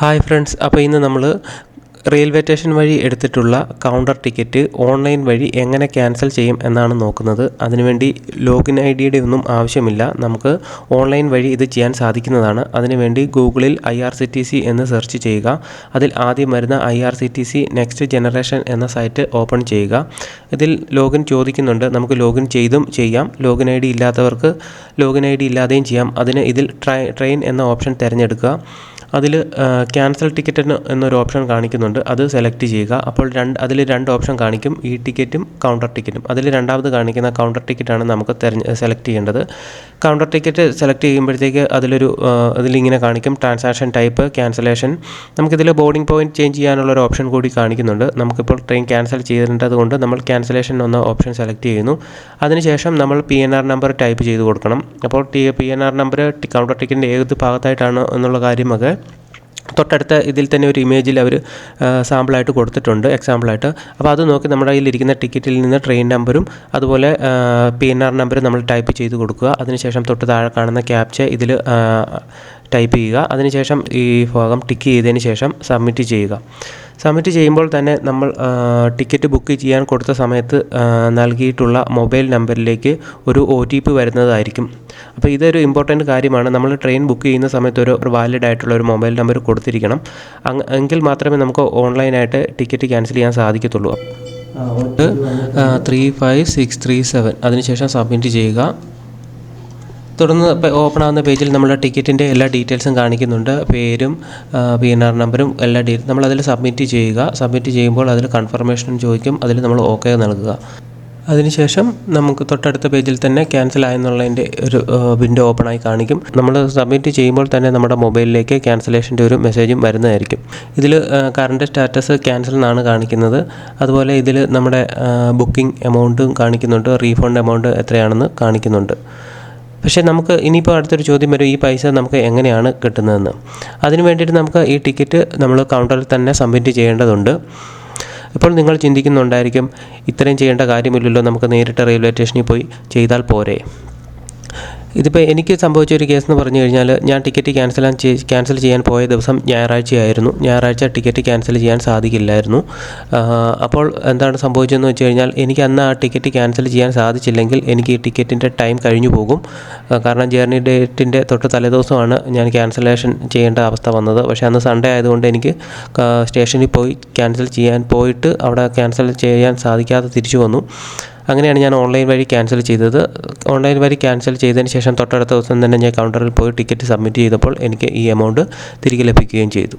Hi friends അപ്പോൾ ഇന്ന് നമ്മൾ റെയിൽവേ സ്റ്റേഷൻ വഴി എടുത്തിട്ടുള്ള കൗണ്ടർ ടിക്കറ്റ് ഓൺലൈൻ വഴി എങ്ങനെ ക്യാൻസൽ ചെയ്യും എന്നാണ് നോക്കുന്നത്. അതിനുവേണ്ടി ലോഗിൻ ഐ ഡിയുടെ ഒന്നും ആവശ്യമില്ല. നമുക്ക് ഓൺലൈൻ വഴി ഇത് ചെയ്യാൻ സാധിക്കുന്നതാണ്. അതിനുവേണ്ടി ഗൂഗിളിൽ I R C T C എന്ന് സെർച്ച് ചെയ്യുക. അതിൽ ആദ്യം വരുന്ന I R C T C next generation എന്ന സൈറ്റ് ഓപ്പൺ ചെയ്യുക. ഇതിൽ ലോഗിൻ ചോദിക്കുന്നുണ്ട്. നമുക്ക് ലോഗിൻ ചെയ്തും ചെയ്യാം. ലോഗിൻ ഐ ഡി ഇല്ലാത്തവർക്ക് ലോഗിൻ ഐ ഡി ഇല്ലാതെയും ചെയ്യാം. അതിന് ഇതിൽ ട്രൈ ട്രെയിൻ എന്ന ഓപ്ഷൻ തിരഞ്ഞെടുക്കുക. അതിൽ ക്യാൻസൽ ടിക്കറ്റ് എന്ന് എന്നൊരു ഓപ്ഷൻ കാണിക്കുന്നുണ്ട്. അത് സെലക്ട് ചെയ്യുക. അപ്പോൾ രണ്ട് അതിൽ രണ്ട് ഓപ്ഷൻ കാണിക്കും. ഈ ടിക്കറ്റും കൗണ്ടർ ടിക്കറ്റും. അതിൽ രണ്ടാമത് കാണിക്കുന്ന കൗണ്ടർ ടിക്കറ്റാണ് നമുക്ക് തിരഞ്ഞ് സെലക്ട് ചെയ്യേണ്ടത്. കൗണ്ടർ ടിക്കറ്റ് സെലക്ട് ചെയ്യുമ്പോഴത്തേക്ക് അതിലൊരു അതിലിങ്ങനെ കാണിക്കും. ട്രാൻസാക്ഷൻ ടൈപ്പ് ക്യാൻസലേഷൻ നമുക്കിതിൽ ബോർഡിംഗ് പോയിന്റ് ചേഞ്ച് ചെയ്യാനുള്ള ഒരു ഓപ്ഷൻ കൂടി കാണിക്കുന്നുണ്ട്. നമുക്കിപ്പോൾ ട്രെയിൻ ക്യാൻസൽ ചെയ്തിട്ടുണ്ടത് കൊണ്ട് നമ്മൾ ക്യാൻസലേഷൻ എന്ന ഓപ്ഷൻ സെലക്ട് ചെയ്യുന്നു. അതിനുശേഷം നമ്മൾ P N R number type ചെയ്ത് കൊടുക്കണം. അപ്പോൾ T P N R number counter ടിക്കറ്റിന്റെ ഏത് ഭാഗത്തായിട്ടാണ് എന്നുള്ള കാര്യമൊക്കെ തൊട്ടടുത്ത ഇതിൽ തന്നെ ഒരു ഇമേജിൽ അവർ സാമ്പിളായിട്ട് കൊടുത്തിട്ടുണ്ട് എക്സാമ്പിളായിട്ട് അപ്പോൾ അത് നോക്കി നമ്മുടെ കയ്യിലിരിക്കുന്ന ടിക്കറ്റിൽ നിന്ന് ട്രെയിൻ നമ്പറും അതുപോലെ പി എൻ ആർ നമ്പറും നമ്മൾ ടൈപ്പ് ചെയ്ത് കൊടുക്കുക. അതിനുശേഷം തൊട്ട് താഴെ കാണുന്ന ക്യാപ്ച ഇതിൽ ടൈപ്പ് ചെയ്യുക. അതിനുശേഷം ഈ ഭാഗം ടിക്ക് ചെയ്തതിന് ശേഷം സബ്മിറ്റ് ചെയ്യുക. സബ്മിറ്റ് ചെയ്യുമ്പോൾ തന്നെ നമ്മൾ ടിക്കറ്റ് ബുക്ക് ചെയ്യാൻ കൊടുത്ത സമയത്ത് നൽകിയിട്ടുള്ള മൊബൈൽ നമ്പറിലേക്ക് ഒരു ഒ ടി പി വരുന്നതായിരിക്കും. അപ്പോൾ ഇതൊരു ഇമ്പോർട്ടന്റ് കാര്യമാണ്. നമ്മൾ ട്രെയിൻ ബുക്ക് ചെയ്യുന്ന സമയത്ത് ഒരു വാലിഡ് ആയിട്ടുള്ള ഒരു മൊബൈൽ നമ്പർ കൊടുത്തിരിക്കണം. എങ്കിൽ മാത്രമേ നമുക്ക് ഓൺലൈനായിട്ട് ടിക്കറ്റ് ക്യാൻസൽ ചെയ്യാൻ സാധിക്കത്തുള്ളൂ. Three five six three seven അതിനുശേഷം സബ്മിറ്റ് ചെയ്യുക. തുടർന്ന് ഓപ്പൺ ആവുന്ന പേജിൽ നമ്മുടെ ടിക്കറ്റിന്റെ എല്ലാ ഡീറ്റെയിൽസും കാണിക്കുന്നുണ്ട്. പേരും പി എൻ ആർ നമ്പറും എല്ലാ ഡീ നമ്മൾ അതിൽ സബ്മിറ്റ് ചെയ്യുക. സബ്മിറ്റ് ചെയ്യുമ്പോൾ അതിൽ കൺഫർമേഷൻ ചോദിക്കും. അതിൽ നമ്മൾ ഓക്കെ നൽകുക. അതിനുശേഷം നമുക്ക് തൊട്ടടുത്ത പേജിൽ തന്നെ ക്യാൻസൽ ആയെന്നുള്ളതിന്റെ ഒരു വിൻഡോ ഓപ്പൺ ആയി കാണിക്കും. നമ്മൾ സബ്മിറ്റ് ചെയ്യുമ്പോൾ തന്നെ നമ്മുടെ മൊബൈലിലേക്ക് ക്യാൻസലേഷന്റെ ഒരു മെസ്സേജും വരുന്നതായിരിക്കും. ഇതിൽ കറണ്ട് സ്റ്റാറ്റസ് ക്യാൻസൽ എന്നാണ് കാണിക്കുന്നത്. അതുപോലെ ഇതിൽ നമ്മുടെ ബുക്കിംഗ് എമൗണ്ടും കാണിക്കുന്നുണ്ട്. റീഫണ്ട് എമൗണ്ട് എത്രയാണെന്ന് കാണിക്കുന്നുണ്ട്. പക്ഷേ നമുക്ക് ഇനിയിപ്പോൾ അടുത്തൊരു ചോദ്യം വരും ഈ പൈസ നമുക്ക് എങ്ങനെയാണ് കിട്ടുന്നതെന്ന്. അതിന് വേണ്ടിയിട്ട് നമുക്ക് ഈ ടിക്കറ്റ് നമ്മൾ കൗണ്ടറിൽ തന്നെ സബ്മിറ്റ് ചെയ്യേണ്ടതുണ്ട്. ഇപ്പോൾ നിങ്ങൾ ചിന്തിക്കുന്നുണ്ടായിരിക്കും ഇത്രയും ചെയ്യേണ്ട കാര്യമില്ലല്ലോ നമുക്ക് നേരിട്ട് റെയിൽവേ സ്റ്റേഷനിൽ പോയി ചെയ്താൽ പോരെ. ഇതിപ്പോൾ എനിക്ക് സംഭവിച്ച ഒരു കേസ് എന്ന് പറഞ്ഞു കഴിഞ്ഞാൽ ഞാൻ ടിക്കറ്റ് ക്യാൻസൽ ക്യാൻസൽ ചെയ്യാൻ പോയ ദിവസം ഞായറാഴ്ചയായിരുന്നു. ഞായറാഴ്ച ടിക്കറ്റ് ക്യാൻസൽ ചെയ്യാൻ സാധിക്കില്ലായിരുന്നു. അപ്പോൾ എന്താണ് സംഭവിച്ചതെന്ന് വെച്ച് കഴിഞ്ഞാൽ എനിക്ക് അന്ന് ആ ടിക്കറ്റ് ക്യാൻസൽ ചെയ്യാൻ സാധിച്ചില്ലെങ്കിൽ എനിക്ക് ഈ ടിക്കറ്റിന്റെ ടൈം കഴിഞ്ഞു പോകും. കാരണം ജേർണി ഡേറ്റിന്റെ തൊട്ട് തലേദിവസമാണ് ഞാൻ ക്യാൻസലേഷൻ ചെയ്യേണ്ട അവസ്ഥ വന്നത്. പക്ഷേ അന്ന് സൺഡേ ആയതുകൊണ്ട് എനിക്ക് സ്റ്റേഷനിൽ പോയി ക്യാൻസൽ ചെയ്യാൻ പോയിട്ട് അവിടെ ക്യാൻസൽ ചെയ്യാൻ സാധിക്കാതെ തിരിച്ചു വന്നു. അങ്ങനെയാണ് ഞാൻ ഓൺലൈൻ വഴി ക്യാൻസൽ ചെയ്തത്. ഓൺലൈൻ വഴി ക്യാൻസൽ ചെയ്തതിന് ശേഷം തൊട്ടടുത്ത ദിവസം തന്നെ ഞാൻ കൗണ്ടറിൽ പോയി ടിക്കറ്റ് സബ്മിറ്റ് ചെയ്തപ്പോൾ എനിക്ക് ഈ എമൗണ്ട് തിരികെ ലഭിക്കുകയും ചെയ്തു.